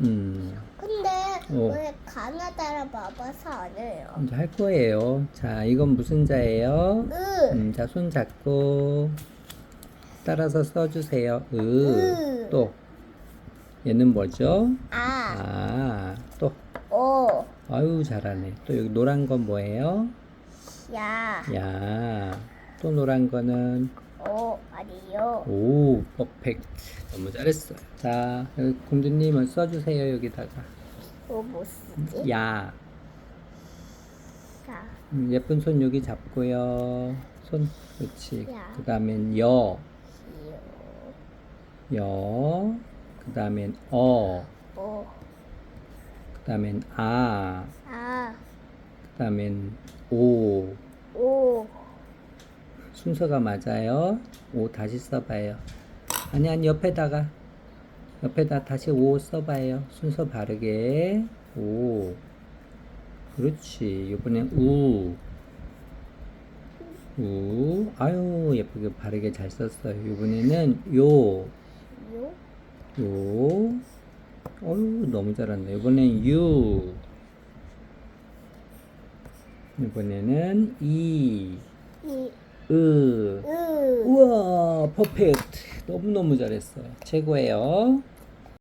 음, 근데 어. 왜 가나다라 봐봐서 안 해요? 이제 할 거예요. 자, 이건 무슨 자예요? 으, 음, 자, 손 잡고 따라서 써주세요. 으, 으. 또 얘는 뭐죠? 아, 아, 또 오, 아유 잘하네. 또 여기 노란 건 뭐예요? 야, 야, 또 노란 거는 오, 아니요. 오, 퍼펙트. 너무 잘했어요. 자, 여기 공주님은 써주세요 여기다가. 오, 뭐 쓰지? 야, 자, 음, 예쁜 손 여기 잡고요. 손, 그렇지. 야. 그 다음엔 여, 요, 여. 그 다음엔 어. 오, 그 다음엔 아. 아, 그 다음엔 오. 오, 순서가 맞아요. 오 다시 써봐요. 아니 아니 옆에다가 옆에다 다시 오 써봐요. 순서 바르게 오. 그렇지. 이번엔 우. 우. 아유 예쁘게 바르게 잘 썼어요. 이번에는 요. 요, 요. 어유 너무 잘한다. 이번엔 유. 이번에는 이. 이, 으. 으. 우와, 퍼펙트. 너무너무 잘했어요. 최고예요.